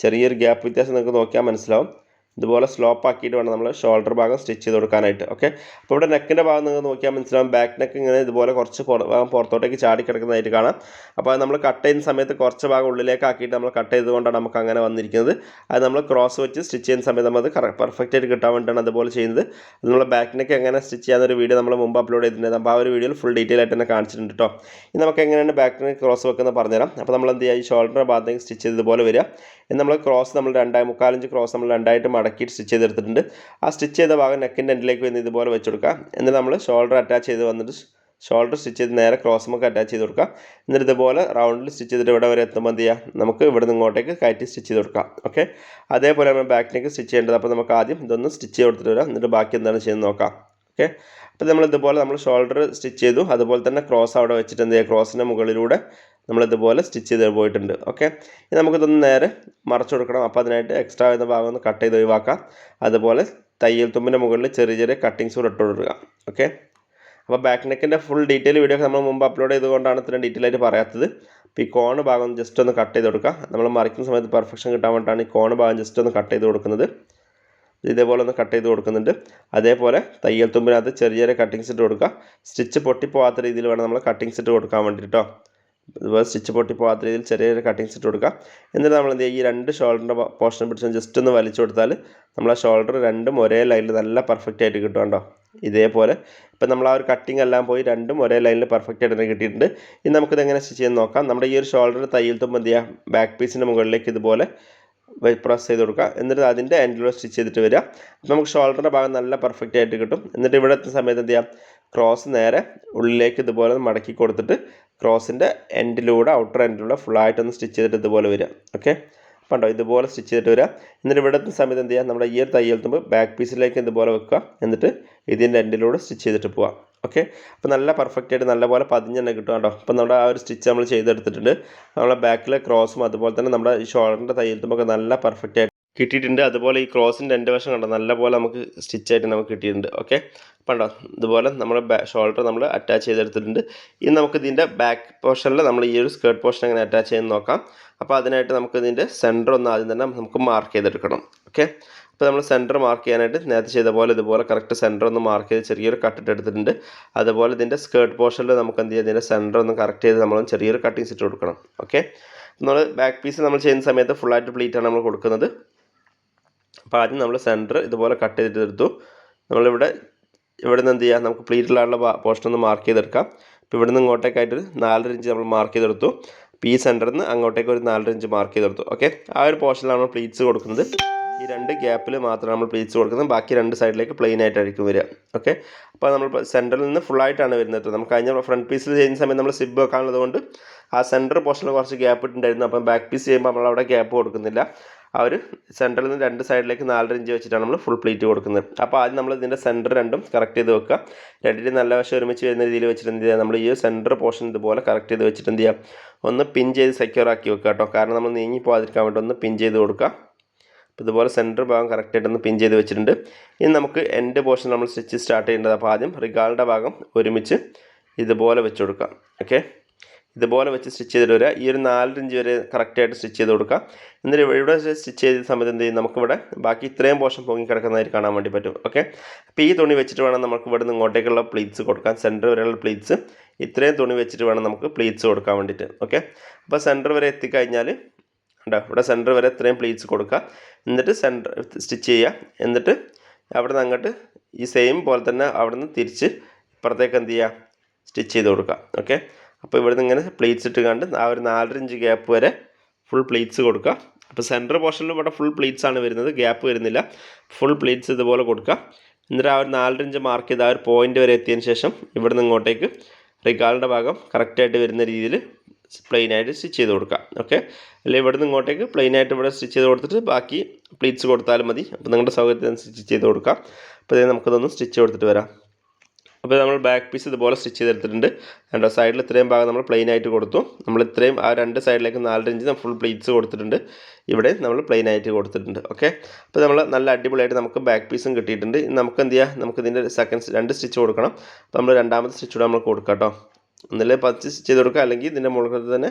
ചെറിയൊരു ഗ്യാപ്പ് വ്യത്യാസം നിങ്ങൾക്ക് നോക്കിയാൽ മനസ്സിലാവും. ഇതുപോലെ സ്ലോപ്പ് ആക്കിയിട്ട് വേണം നമ്മൾ ഷോൾഡർ ഭാഗം സ്റ്റിച്ച് ചെയ്ത് കൊടുക്കാനായിട്ട്. ഓക്കെ അപ്പോൾ ഇവിടെ നെക്കിന്റെ ഭാഗം നിങ്ങൾ നോക്കിയാൽ മനസ്സിലാവും. ബാക്ക് നെക്ക് ഇങ്ങനെ ഇതുപോലെ കുറച്ച് ഭാഗം പുറത്തോട്ടേക്ക് ചാടി കിടക്കുന്നതായിട്ട് കാണാം. അപ്പോൾ നമ്മൾ കട്ട് ചെയ്യുന്ന സമയത്ത് കുറച്ച് ഭാഗം ഉള്ളിലേക്ക് ആക്കിയിട്ട് നമ്മൾ കട്ട് ചെയ്തുകൊണ്ടാണ് നമുക്ക് അങ്ങനെ വന്നിരിക്കുന്നത്. അത് നമ്മൾ ക്രോസ് വെച്ച് സ്റ്റിച്ച് ചെയ്യുന്ന സമയത്ത് നമ്മൾ അത് പെർഫെക്റ്റ് ആയിട്ട് കിട്ടാൻ വേണ്ടിയിട്ടാണ് അതുപോലെ ചെയ്യുന്നത്. നമ്മൾ ബാക്ക് നെക്ക് എങ്ങനെ സ്റ്റിച്ച് ചെയ്യാന്നൊരു വീഡിയോ നമ്മൾ മുമ്പ് അപ്ലോഡ് ചെയ്തിട്ടുണ്ട്. അപ്പോൾ ആ ഒരു വീഡിയോയിൽ ഫുൾ ഡീറ്റെയിൽ ആയിട്ട് തന്നെ കാണിച്ചിട്ടുണ്ട് കേട്ടോ ഇനി നമുക്ക് എങ്ങനെയാണ് ബാക്ക് നെക്ക് ക്രോസ് വെക്കുന്നത് പറഞ്ഞുതരാം. അപ്പോൾ നമ്മൾ എന്ത് ചെയ്യുക? ഈ ഷോൾഡറിന്റെ ഭാഗത്തേക്ക് സ്റ്റിച്ച് ചെയ്ത് ഇതുപോലെ വരിക. നമ്മൾ ക്രോസ് നമ്മൾ രണ്ടായി മുക്കാലഞ്ച് ക്രോസ് നമ്മൾ രണ്ടായിട്ട് മടക്കിയിട്ട് സ്റ്റിച്ച് ചെയ്തെടുത്തിട്ടുണ്ട്. ആ സ്റ്റിച്ച് ചെയ്ത ഭാഗം നെക്കിന്റെ എൻഡിലേക്ക് വന്ന് ഇതുപോലെ വെച്ച് കൊടുക്കുക. എന്നിട്ട് നമ്മൾ ഷോൾഡർ അറ്റാച്ച് ചെയ്ത് വന്നിട്ട് ഷോൾഡർ സ്റ്റിച്ച് ചെയ്ത് നേരെ ക്രോസ് നമുക്ക് അറ്റാച്ച് ചെയ്ത് കൊടുക്കാം എന്നിട്ട് ഇതുപോലെ റൗണ്ടിൽ സ്റ്റിച്ച് ചെയ്തിട്ട് ഇവിടെ വരെ എത്തുമ്പോൾ എന്ത് ചെയ്യുക നമുക്ക് ഇവിടെ നിന്ന് ഇങ്ങോട്ടേക്ക് കയറ്റി സ്റ്റിച്ച് ചെയ്ത് കൊടുക്കാം. ഓക്കെ അതേപോലെ നമ്മൾ ബാക്കിലേക്ക് സ്റ്റിച്ച് ചെയ്യേണ്ടത് അപ്പോൾ നമുക്ക് ആദ്യം ഇതൊന്ന് സ്റ്റിച്ച് ചെയ്ത് കൊടുത്തിട്ട് വരാം. എന്നിട്ട് ബാക്കി എന്താണ് ചെയ്യുന്നത് നോക്കാം. ഓക്കെ അപ്പോൾ നമ്മൾ ഇതുപോലെ നമ്മൾ ഷോൾഡർ സ്റ്റിച്ച് ചെയ്തു. അതുപോലെ തന്നെ ക്രോസ് അവിടെ വെച്ചിട്ട് എന്ത് ചെയ്യുക? ക്രോസിന്റെ മുകളിലൂടെ നമ്മൾ ഇതുപോലെ സ്റ്റിച്ച് ചെയ്ത് പോയിട്ടുണ്ട് ഓക്കെ ഇനി നമുക്കിതൊന്ന് നേരെ മറച്ചു കൊടുക്കണം. അപ്പോൾ അതിനായിട്ട് എക്സ്ട്രാ വരുന്ന ഭാഗം ഒന്ന് കട്ട് ചെയ്ത് ഒഴിവാക്കാം. അതുപോലെ തയ്യൽ തുമ്പിന്റെ മുകളിൽ ചെറിയ ചെറിയ കട്ടിങ്സ് കൂടെ ഇട്ട് കൊടുക്കുക ഓക്കെ അപ്പോൾ ബാക്ക് നെക്കിന്റെ ഫുൾ ഡീറ്റെയിൽ വീഡിയോ നമ്മൾ മുമ്പ് അപ്ലോഡ് ചെയ്തുകൊണ്ടാണ് ഇത്രയും ഡീറ്റെയിൽ ആയിട്ട് പറയാത്തത്. അപ്പോൾ ഈ കോണ് ഭാഗം ജസ്റ്റ് ഒന്ന് കട്ട് ചെയ്ത് കൊടുക്കുക. നമ്മൾ മറിക്കുന്ന സമയത്ത് പെർഫെക്ഷൻ കിട്ടാൻ വേണ്ടിയിട്ടാണ് ഈ കോണ് ഭാഗം ജസ്റ്റ് ഒന്ന് കട്ട് ചെയ്ത് കൊടുക്കുന്നത്. ഇതേപോലെ ഒന്ന് കട്ട് ചെയ്ത് കൊടുക്കുന്നുണ്ട്. അതേപോലെ തയ്യൽ തുമ്പിനകത്ത് ചെറിയ ചെറിയ കട്ടിങ്സ് ഇട്ട് കൊടുക്കുക. സ്റ്റിച്ച് പൊട്ടിപ്പോവാത്ത രീതിയിൽ വേണം നമ്മൾ കട്ടിങ്സ് ഇട്ട് കൊടുക്കാൻ വേണ്ടിയിട്ട് സ്റ്റിച്ച് പൊട്ടിപ്പോവാത്ത രീതിയിൽ ചെറിയ ചെറിയ കട്ടിങ്സ് ഇട്ട് കൊടുക്കുക എന്നിട്ട് നമ്മൾ എന്ത് ചെയ്യുക ഈ രണ്ട് ഷോൾഡറിന്റെ പോർഷൻ പിടിച്ച് ജസ്റ്റ് ഒന്ന് വലിച്ചു കൊടുത്താൽ നമ്മൾ ആ ഷോൾഡർ രണ്ടും ഒരേ ലൈനിൽ നല്ല പെർഫെക്റ്റ് ആയിട്ട് കിട്ടും കേട്ടോ ഇതേപോലെ. ഇപ്പം നമ്മൾ ആ ഒരു കട്ടിങ് എല്ലാം പോയി രണ്ടും ഒരേ ലൈനിൽ പെർഫെക്റ്റ് ആയിട്ട് തന്നെ കിട്ടിയിട്ടുണ്ട്. ഇനി നമുക്കിത് എങ്ങനെ സ്റ്റിച്ച് ചെയ്യാൻ നോക്കാം. നമ്മുടെ ഈ ഒരു ഷോൾഡർ തയ്യൽ തുമ്പ് എന്ത് ചെയ്യുക ബാക്ക് പീസിന്റെ മുകളിലേക്ക് ഇതുപോലെ പ്രസ് ചെയ്ത് കൊടുക്കുക. എന്നിട്ട് അതിന്റെ എൻഡിലൂടെ സ്റ്റിച്ച് ചെയ്തിട്ട് വരിക. നമുക്ക് ഷോൾഡറിന്റെ ഭാഗം നല്ല പെർഫെക്റ്റ് ആയിട്ട് കിട്ടും. എന്നിട്ട് ഇവിടെ എത്തുന്ന സമയത്ത് എന്ത് ചെയ്യാം? ക്രോസ് നേരെ ഉള്ളിലേക്ക് ഇതുപോലെ മടക്കി കൊടുത്തിട്ട് ക്രോസിന്റെ എൻഡിലൂടെ ഔട്ടർ എൻഡിലൂടെ ഫുള്ളായിട്ടൊന്ന് സ്റ്റിച്ച് ചെയ്തിട്ട് ഇതുപോലെ വരിക. ഓക്കെ കണ്ടോ ഇതുപോലെ സ്റ്റിച്ച് ചെയ്തിട്ട് വരിക. എന്നിട്ട് ഇവിടെ സമയത്ത് എന്ത് ചെയ്യുക? നമ്മുടെ ഈ ഒരു തയ്യൽ തുമ്പ് ബാക്ക് പീസിലേക്ക് ഇതുപോലെ വെക്കുക. എന്നിട്ട് ഇതിന്റെ എൻഡിലൂടെ സ്റ്റിച്ച് ചെയ്തിട്ട് പോവാം ഓക്കെ അപ്പോൾ നല്ല പെർഫെക്റ്റ് ആയിട്ട് നല്ലപോലെ പതിഞ്ഞ് തന്നെ കിട്ടും കേട്ടോ അപ്പോൾ നമ്മുടെ ആ ഒരു സ്റ്റിച്ച് നമ്മൾ ചെയ്തെടുത്തിട്ടുണ്ട്. നമ്മുടെ ബാക്കിലെ ക്രോസും അതുപോലെ തന്നെ നമ്മുടെ ഷോൾഡറിന്റെ തയ്യൽ തുമ്പൊക്കെ നല്ല പെർഫെക്റ്റ് ആയിട്ട് കിട്ടിയിട്ടുണ്ട്. അതുപോലെ ഈ ക്രോസിന്റെ എന്റെ വശം കണ്ടോ? നല്ലപോലെ നമുക്ക് സ്റ്റിച്ചായിട്ട് നമുക്ക് കിട്ടിയിട്ടുണ്ട്. ഓക്കെ കണ്ടോ? ഇതുപോലെ നമ്മൾ ഷോൾഡർ നമ്മൾ അറ്റാച്ച് ചെയ്തെടുത്തിട്ടുണ്ട്. ഇനി നമുക്ക് ഇതിന്റെ ബാക്ക് പോർഷനിൽ നമ്മൾ ഈ ഒരു സ്കേർട്ട് പോർഷൻ എങ്ങനെ അറ്റാച്ച് ചെയ്യുന്ന നോക്കാം. അപ്പോൾ അതിനായിട്ട് നമുക്ക് ഇതിന്റെ സെന്റർ ഒന്ന് ആദ്യം തന്നെ നമുക്ക് മാർക്ക് ചെയ്തെടുക്കണം. ഓക്കെ അപ്പോൾ നമ്മൾ സെന്റർ മാർക്ക് ചെയ്യാനായിട്ട് നേരത്തെ ചെയ്ത പോലെ ഇതുപോലെ കറക്റ്റ് സെന്റർ ഒന്ന് മാർക്ക് ചെയ്ത് ചെറിയൊരു കട്ടിട്ട് എടുത്തിട്ടുണ്ട്. അതുപോലെ ഇതിന്റെ സ്കേർട്ട് പോർഷനിൽ നമുക്ക് എന്ത് ചെയ്യാം? ഇതിന്റെ സെന്റർ ഒന്ന് കറക്റ്റ് ചെയ്ത് നമ്മൾ ചെറിയൊരു കട്ടിങ്സ് ഇട്ട് കൊടുക്കണം. ഓക്കെ നമ്മൾ ബാക്ക് പീസ് നമ്മൾ ചെയ്യുന്ന സമയത്ത് ഫുള്ളായിട്ട് പ്ലീറ്റാണ് നമ്മൾ കൊടുക്കുന്നത്. അപ്പോൾ ആദ്യം നമ്മൾ സെന്റർ ഇതുപോലെ കട്ട് ചെയ്തെടുത്തു നമ്മളിവിടെ ഇവിടെ നിന്ന് എന്ത് ചെയ്യാം? നമുക്ക് പ്ലീറ്റിലുള്ള പോർഷൻ ഒന്ന് മാർക്ക് ചെയ്തെടുക്കാം. അപ്പോൾ ഇവിടെ നിന്ന് ഇങ്ങോട്ടേക്കായിട്ട് ഒരു നാലര ഇഞ്ച് നമ്മൾ മാർക്ക് ചെയ്തെടുത്തു. അപ്പോൾ ഈ സെന്ററിൽ നിന്ന് അങ്ങോട്ടേക്ക് ഒരു നാലര ഇഞ്ച് മാർക്ക് ചെയ്തെടുത്തു. ഓക്കെ ആ ഒരു പോർഷനിലാണ് നമ്മൾ പ്ലീറ്റ്സ് കൊടുക്കുന്നത്. ഈ രണ്ട് ഗ്യാപ്പിൽ മാത്രം നമ്മൾ പ്ലീറ്റ്സ് കൊടുക്കുന്നത്. ബാക്കി രണ്ട് സൈഡിലേക്ക് പ്ലെയിൻ ആയിട്ടായിരിക്കും വരിക. ഓക്കെ അപ്പോൾ നമ്മൾ സെന്ററിൽ നിന്ന് ഫുള്ളായിട്ടാണ് വരുന്നത്. നമുക്ക് കഴിഞ്ഞ ഫ്രണ്ട് പീസിൽ ചെയ്യുന്ന സമയത്ത് നമ്മൾ സിബ് വെക്കാനുള്ളത് കൊണ്ട് ആ സെന്റർ പോർഷനിൽ കുറച്ച് ഗ്യാപ്പ് ഇട്ടുണ്ടായിരുന്നു. അപ്പം ബാക്ക് പീസ് ചെയ്യുമ്പോൾ നമ്മൾ അവിടെ ഗ്യാപ്പ് കൊടുക്കുന്നില്ല. ആ ഒരു സെന്ററിൽ നിന്ന് രണ്ട് സൈഡിലേക്ക് നാലര ഇഞ്ച് വെച്ചിട്ടാണ് നമ്മൾ ഫുൾ പ്ലേറ്റ് കൊടുക്കുന്നത്. അപ്പോൾ ആദ്യം നമ്മൾ ഇതിന്റെ സെന്റർ രണ്ടും കറക്റ്റ് ചെയ്ത് വെക്കുക. രണ്ടിനും നല്ല വശം ഒരുമിച്ച് വരുന്ന രീതിയിൽ വെച്ചിട്ട് എന്ത് ചെയ്യുക? നമ്മൾ ഈ സെന്റർ പോർഷൻ ഇതുപോലെ കറക്റ്റ് ചെയ്ത് വെച്ചിട്ട് എന്ത് ചെയ്യുക? ഒന്ന് പിൻ ചെയ്ത് സെക്യൂർ ആക്കി വെക്കുക കേട്ടോ. കാരണം നമ്മൾ നീങ്ങി പോകാതിരിക്കാൻ വേണ്ടി ഒന്ന് പിൻ ചെയ്ത് കൊടുക്കുക. അപ്പോൾ ഇതുപോലെ സെന്റർ ഭാഗം കറക്റ്റായിട്ട് ഒന്ന് പിൻ ചെയ്ത് വെച്ചിട്ടുണ്ട്. ഇനി നമുക്ക് എൻഡ് പോർഷൻ നമ്മൾ സ്റ്റിച്ച് സ്റ്റാർട്ട് ചെയ്യേണ്ടത്. അപ്പോൾ ആദ്യം റിഗാളിന്റെ ഭാഗം ഒരുമിച്ച് ഇതുപോലെ വെച്ച് കൊടുക്കാം ഓക്കെ ഇതുപോലെ വെച്ച് സ്റ്റിച്ച് ചെയ്തിട്ട് വരിക. ഈ ഒരു നാലര ഇഞ്ച് വരെ കറക്റ്റായിട്ട് സ്റ്റിച്ച് ചെയ്ത് കൊടുക്കുക. എന്നിട്ട് ഇവിടെ ഇവിടെ സ്റ്റിച്ച് ചെയ്ത സമയത്ത് എന്ത് ചെയ്യും? നമുക്കിവിടെ ബാക്കി ഇത്രയും പോർഷൻ പൊങ്ങി കിടക്കുന്നതായിട്ട് കാണാൻ വേണ്ടി പറ്റും. ഓക്കെ അപ്പോൾ ഈ തുണി വെച്ചിട്ട് വേണം നമുക്ക് ഇവിടെ നിന്ന് ഇങ്ങോട്ടേക്കുള്ള പ്ലീറ്റ്സ് കൊടുക്കാൻ. സെന്റർ വരെയുള്ള പ്ലീറ്റ്സ് ഇത്രയും തുണി വെച്ചിട്ട് വേണം നമുക്ക് പ്ലീറ്റ്സ് കൊടുക്കാൻ വേണ്ടിയിട്ട്. ഓക്കെ അപ്പോൾ സെന്റർ വരെ എത്തിക്കഴിഞ്ഞാൽ ഉണ്ടോ ഇവിടെ സെന്റർ വരെ ഇത്രയും പ്ലീറ്റ്സ് കൊടുക്കുക. എന്നിട്ട് സെന്റർ സ്റ്റിച്ച് ചെയ്യുക. എന്നിട്ട് അവിടെ നിന്ന് അങ്ങോട്ട് ഈ സെയിം പോലെ തന്നെ അവിടെ നിന്ന് തിരിച്ച് ഇപ്പുറത്തേക്ക് എന്ത് ചെയ്യുക? സ്റ്റിച്ച് ചെയ്ത് കൊടുക്കുക. ഓക്കെ അപ്പോൾ ഇവിടെ നിന്ന് ഇങ്ങനെ പ്ലേറ്റ്സ് ഇട്ട് കണ്ട് ആ ഒരു നാലര ഇഞ്ച് ഗ്യാപ്പ് വരെ ഫുൾ പ്ലേറ്റ്സ് കൊടുക്കുക. അപ്പോൾ സെന്റർ പോർഷനിൽ ഇവിടെ ഫുൾ പ്ലേറ്റ്സ് ആണ് വരുന്നത്. ഗ്യാപ്പ് വരുന്നില്ല. ഫുൾ പ്ലേറ്റ്സ് ഇതുപോലെ കൊടുക്കുക. എന്നിട്ട് ആ ഒരു നാലര ഇഞ്ച് മാർക്ക് ചെയ്ത് ആ ഒരു പോയിന്റ് വരെ എത്തിയതിന് ശേഷം ഇവിടെ നിന്ന് ഇങ്ങോട്ടേക്ക് റിഗാളിന്റെ ഭാഗം കറക്റ്റായിട്ട് വരുന്ന രീതിയിൽ പ്ലെയിൻ ആയിട്ട് സ്റ്റിച്ച് ചെയ്ത് കൊടുക്കുക. ഓക്കെ അല്ലെങ്കിൽ ഇവിടെ നിന്ന് ഇങ്ങോട്ടേക്ക് പ്ലെയിൻ ആയിട്ട് ഇവിടെ സ്റ്റിച്ച് ചെയ്ത് കൊടുത്തിട്ട് ബാക്കി പ്ലീറ്റ്സ് കൊടുത്താലും മതി. അപ്പോൾ നിങ്ങളുടെ സൗകര്യത്തിന് സ്റ്റിച്ച് ചെയ്ത് കൊടുക്കാം അപ്പോൾ ഇതേ നമുക്കതൊന്ന് സ്റ്റിച്ച് കൊടുത്തിട്ട് വരാം. അപ്പോൾ നമ്മൾ ബാക്ക് പീസ് ഇതുപോലെ സ്റ്റിച്ച് ചെയ്തെടുത്തിട്ടുണ്ട്. രണ്ടോ സൈഡിൽ ഇത്രയും ഭാഗം നമ്മൾ പ്ലെയിൻ ആയിട്ട് കൊടുത്തു. നമ്മൾ ഇത്രയും ആ രണ്ട് സൈഡിലേക്ക് നാലര ഇഞ്ച് ഫുൾ പ്ലീറ്റ്സ് കൊടുത്തിട്ടുണ്ട്. ഇവിടെ നമ്മൾ പ്ലെയിൻ ആയിട്ട് കൊടുത്തിട്ടുണ്ട് ഓക്കെ അപ്പോൾ നമ്മൾ നല്ല അടിപൊളിയായിട്ട് നമുക്ക് ബാക്ക് പീസും കിട്ടിയിട്ടുണ്ട്. നമുക്ക് എന്ത് ചെയ്യാം? നമുക്ക് ഇതിന്റെ സെക്കൻഡ് രണ്ട് സ്റ്റിച്ച് കൊടുക്കണം. അപ്പോൾ നമ്മൾ രണ്ടാമത്തെ സ്റ്റിച്ച് കൂടെ നമ്മൾ കൊടുക്കാം കേട്ടോ. ഒന്നിൽ പത്ത് സ്റ്റിച്ച് ചെയ്ത് കൊടുക്കുക അല്ലെങ്കിൽ ഇതിന്റെ മുകളിൽ തന്നെ